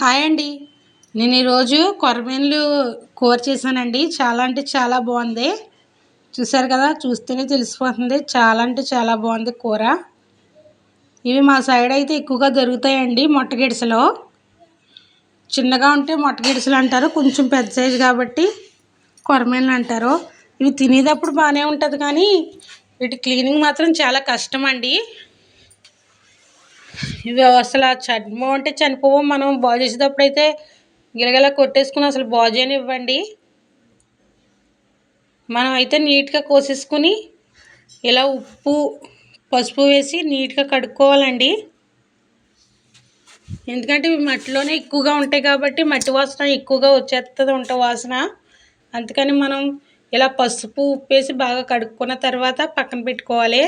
Hi అండి. నేను ఈరోజు కొరమీన్లు కూర చేశానండి. చాలా అంటే చాలా బాగుంది. చూసారు కదా చూస్తేనే తెలిసిపోతుంది. చాలా అంటే చాలా బాగుంది కూర. ఇవి మా సైడ్ అయితే ఎక్కువగా దొరుకుతాయండి మొట్టగిడిసలో. చిన్నగా ఉంటే మొట్టగిడిసలు అంటారు కొంచెం పెద్ద సైజు కాబట్టి కొరమీన్లు అంటారు. ఇవి తినేటప్పుడు బాగానే ఉంటుంది కానీ వీటి క్లీనింగ్ మాత్రం చాలా కష్టం అండి ఇవి అసలు చనిపో అంటే చనిపోవు. మనం బాగు చేసేటప్పుడు అయితే గిలగిలా కొట్టేసుకుని అసలు బాగు ఇవ్వండి మనం అయితే నీట్గా కోసేసుకుని ఇలా ఉప్పు పసుపు వేసి నీట్గా కడుక్కోవాలండి. ఎందుకంటే ఇవి మట్టిలోనే ఎక్కువగా ఉంటాయి కాబట్టి మట్టి వాసన ఎక్కువగా వచ్చేస్తుంది ఉంట వాసన. అందుకని మనం ఇలా పసుపు ఉప్పు వేసి బాగా కడుక్కున్న తర్వాత పక్కన పెట్టుకోవాలి.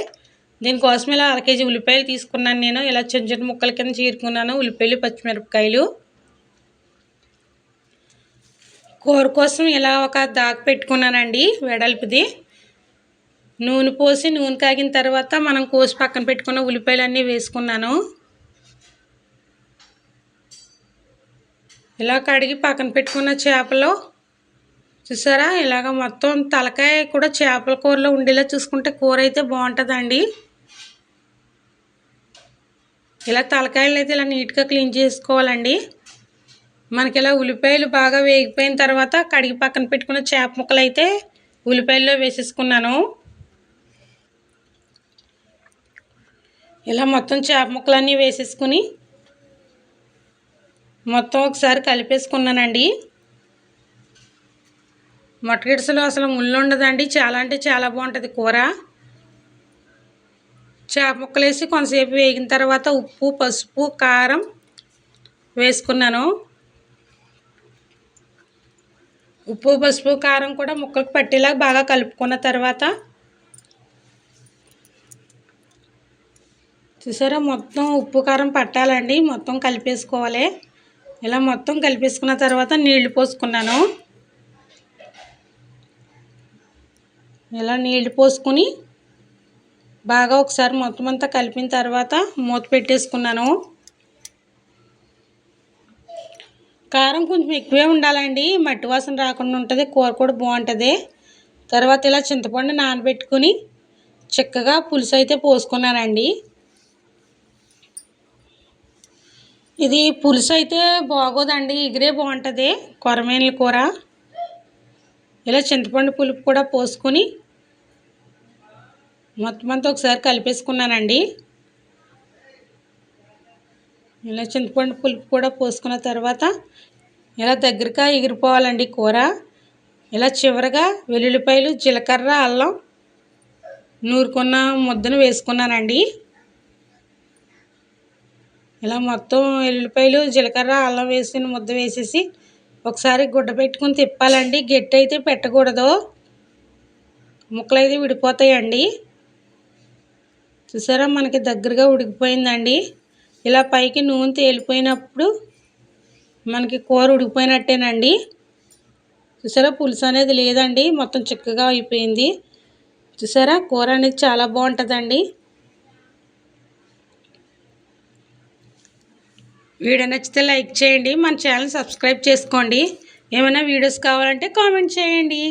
దీనికోసం ఇలా అర కేజీ ఉల్లిపాయలు తీసుకున్నాను నేను. ఇలా చిన్న చిన్న ముక్కల కింద చీరుకున్నాను. ఉల్లిపాయలు పచ్చిమిరపకాయలు. కూర కోసం ఇలా ఒక దాక పెట్టుకున్నానండి వెడల్పుది. నూనె పోసి నూనె కాగిన తర్వాత మనం కోసి పక్కన పెట్టుకున్న ఉల్లిపాయలు అన్నీ వేసుకున్నాను. ఇలా కడిగి పక్కన పెట్టుకున్న చేపలు చూసారా? ఇలాగ మొత్తం తలకాయ కూడా చేపల కూరలో ఉండేలా చూసుకుంటే కూర అయితే బాగుంటుందండి. ఇలా తలకాయలు అయితే ఇలా నీట్గా క్లీన్ చేసుకోవాలండి. మనకి ఇలా ఉల్లిపాయలు బాగా వేగిపోయిన తర్వాత కడిగి పక్కన పెట్టుకున్న చేప ముక్కలు అయితే ఉల్లిపాయల్లో వేసేసుకున్నాను. ఇలా మొత్తం చేప ముక్కలన్నీ వేసేసుకుని మొత్తం ఒకసారి కలిపేసుకున్నానండి. మొట్టగిడిసలో అసలు ముళ్ళు ఉండదండి. చాలా అంటే చాలా బాగుంటుంది కూర. చేప ముక్కలు వేసి కొంతసేపు వేగిన తర్వాత ఉప్పు పసుపు కారం వేసుకున్నాను. ఉప్పు పసుపు కారం కూడా ముక్కలకు పట్టేలా బాగా కలుపుకున్న తర్వాత చూసారా మొత్తం ఉప్పు కారం పట్టాలండి. మొత్తం కలిపేసుకోవాలి. ఇలా మొత్తం కలిపేసుకున్న తర్వాత నీళ్ళు పోసుకున్నాను. ఇలా నీళ్ళు పోసుకుని బాగా ఒకసారి మొత్తం అంతా కలిపిన తర్వాత మూత పెట్టేసుకున్నాను. కారం కొంచెం ఎక్కువే ఉండాలండి. మట్టి వాసన రాకుండా ఉంటుంది కూర కూడా బాగుంటుంది. తర్వాత ఇలా చింతపండు నానబెట్టుకుని చక్కగా పులుసు అయితే పోసుకున్నానండి. ఇది పులుసు అయితే బాగోదండి ఎగిరే బాగుంటుంది కొరమేనుల కూర. ఇలా చింతపండు పులుపు కూడా పోసుకొని మొత్తం అంతా ఒకసారి కలిపేసుకున్నానండి. ఇలా చింతపండు పులుపు కూడా పోసుకున్న తర్వాత ఇలా దగ్గరగా ఎగిరిపోవాలండి కూర. ఇలా చివరగా వెల్లుల్లిపాయలు జీలకర్ర అల్లం నూరుకున్న ముద్దను వేసుకున్నానండి. ఇలా మొత్తం వెల్లుల్లిపాయలు జీలకర్ర అల్లం వేసిన ముద్ద వేసేసి ఒకసారి గుడ్డ పెట్టుకుని తిప్పాలండి. గట్టి అయితే పెట్టకూడదు. ముక్కలు అయితే విడిపోతాయండి. చూసారా? మనకి దగ్గరగా ఉడికిపోయిందండి. ఇలా పైకి నూనె తేలిపోయినప్పుడు మనకి కూర ఉడికిపోయినట్టేనండి. చూసారా? పులుసు అనేది లేదండి. మొత్తం చిక్కగా అయిపోయింది. చూసారా? కూర అనేది చాలా బాగుంటుందండి. వీడియో నచ్చితే లైక్ చేయండి. మన ఛానల్ సబ్స్క్రైబ్ చేసుకోండి. ఏమైనా వీడియోస్ కావాలంటే కామెంట్ చేయండి.